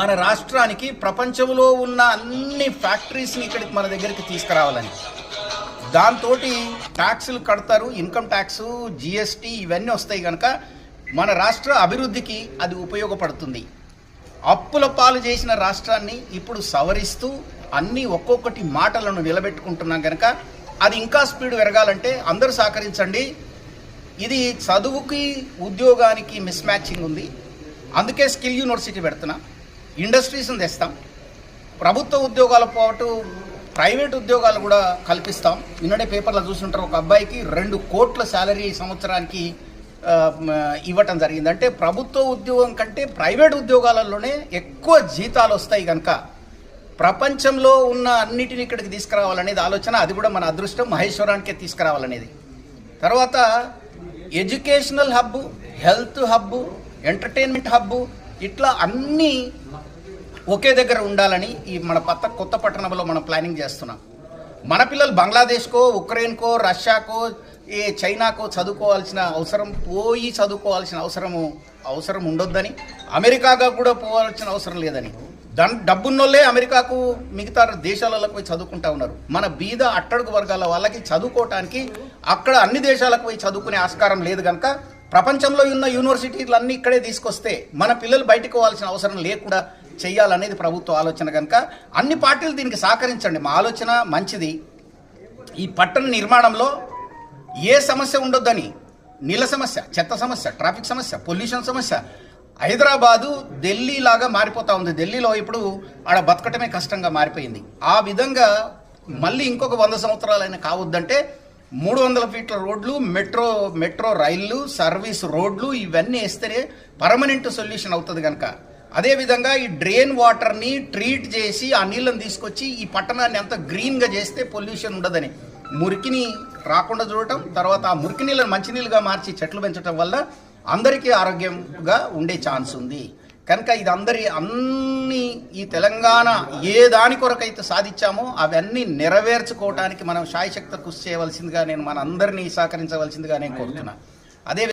మన రాష్ట్రానికి ప్రపంచంలో ఉన్న అన్ని ఫ్యాక్టరీస్ని ఇక్కడికి మన దగ్గరికి తీసుకురావాలని. దాంతో ట్యాక్సులు కడతారు ఇన్కమ్ ట్యాక్స్ జిఎస్టీ ఇవన్నీ వస్తాయి కనుక మన రాష్ట్ర అభివృద్ధికి అది ఉపయోగపడుతుంది. అప్పుల పాలు చేసిన రాష్ట్రాన్ని ఇప్పుడు సవరిస్తూ అన్ని ఒక్కొక్కటి మాటలను నిలబెట్టుకుంటున్నాం కనుక అది ఇంకా స్పీడ్ పెరగాలంటే అందరూ సహకరించండి. ఇది చదువుకి ఉద్యోగానికి మిస్ మ్యాచింగ్ ఉంది. అందుకే స్కిల్ యూనివర్సిటీ పెడుతున్నా. ఇండస్ట్రీస్ని తెస్తాం. ప్రభుత్వ ఉద్యోగాల పాటు ప్రైవేట్ ఉద్యోగాలు కూడా కల్పిస్తాం. నిన్నడే పేపర్లో చూస్తుంటారు ఒక అబ్బాయికి రెండు కోట్ల శాలరీ సంవత్సరానికి ఇవ్వటం జరిగింది. అంటే ప్రభుత్వ ఉద్యోగం కంటే ప్రైవేట్ ఉద్యోగాలలోనే ఎక్కువ జీతాలు వస్తాయి కనుక ప్రపంచంలో ఉన్న అన్నిటిని ఇక్కడికి తీసుకురావాలనేది ఆలోచన అది కూడా మన అదృష్టం మహేశ్వరానికే తీసుకురావాలనేది. తర్వాత educational hub health hub entertainment hub ఇట్లా అన్నీ ఒకే దగ్గర ఉండాలని ఈ మన పత్త కొత్త పట్టణంలో మనం ప్లానింగ్ చేస్తున్నాం. మన పిల్లలు బంగ్లాదేశ్కో ఉక్రెయిన్కో రష్యాకో ఏ చైనాకో చదువుకోవాల్సిన అవసరం పోయి చదువుకోవాల్సిన అవసరము అవసరం ఉండొద్దని అమెరికాగా కూడా పోవాల్సిన అవసరం లేదని. దాని డబ్బున్నోళ్ళే అమెరికాకు మిగతా దేశాలకు పోయి చదువుకుంటా ఉన్నారు. మన బీద అట్టడుగు వర్గాల వాళ్ళకి చదువుకోవటానికి అక్కడ అన్ని దేశాలకు పోయి చదువుకునే ఆస్కారం లేదు కనుక ప్రపంచంలో ఉన్న యూనివర్సిటీలన్నీ ఇక్కడే తీసుకొస్తే మన పిల్లలు బయటకు పోవాల్సిన అవసరం లేకుండా చేయాలనేది ప్రభుత్వ ఆలోచన కనుక అన్ని పార్టీలు దీనికి సహకరించండి. మా ఆలోచన మంచిది. ఈ పట్టణ నిర్మాణంలో ఏ సమస్య ఉండొద్దని నీళ్ళ సమస్య చెత్త సమస్య ట్రాఫిక్ సమస్య పొల్యూషన్ సమస్య హైదరాబాదు ఢిల్లీ లాగా మారిపోతా ఉంది. ఢిల్లీలో ఇప్పుడు ఆడ బతకటమే కష్టంగా మారిపోయింది. ఆ విధంగా మళ్ళీ ఇంకొక వంద సంవత్సరాలైనా కావద్దంటే మూడు వందల ఫీట్ల రోడ్లు మెట్రో మెట్రో రైళ్ళు సర్వీస్ రోడ్లు ఇవన్నీ వేస్తేనే పర్మనెంట్ సొల్యూషన్ అవుతుంది కనుక. అదేవిధంగా ఈ డ్రెయిన్ వాటర్ని ట్రీట్ చేసి ఆ నీళ్ళని తీసుకొచ్చి ఈ పట్టణాన్ని అంత గ్రీన్గా చేస్తే పొల్యూషన్ ఉండదని. మురికిని రాకుండా చూడటం తర్వాత ఆ మురికి నీళ్ళని మంచినీళ్ళుగా మార్చి చెట్లు పెంచడం వల్ల అందరికీ ఆరోగ్యంగా ఉండే ఛాన్స్ ఉంది. కనుక ఇది అందరి అన్ని ఈ తెలంగాణ ఏ దాని కొరకైతే సాధించామో అవన్నీ నెరవేర్చుకోవటానికి మనం శాయశక్త కృషి చేయవలసిందిగా నేను మన అందరినీ సహకరించవలసిందిగా నేను కోరుతున్నాను అదే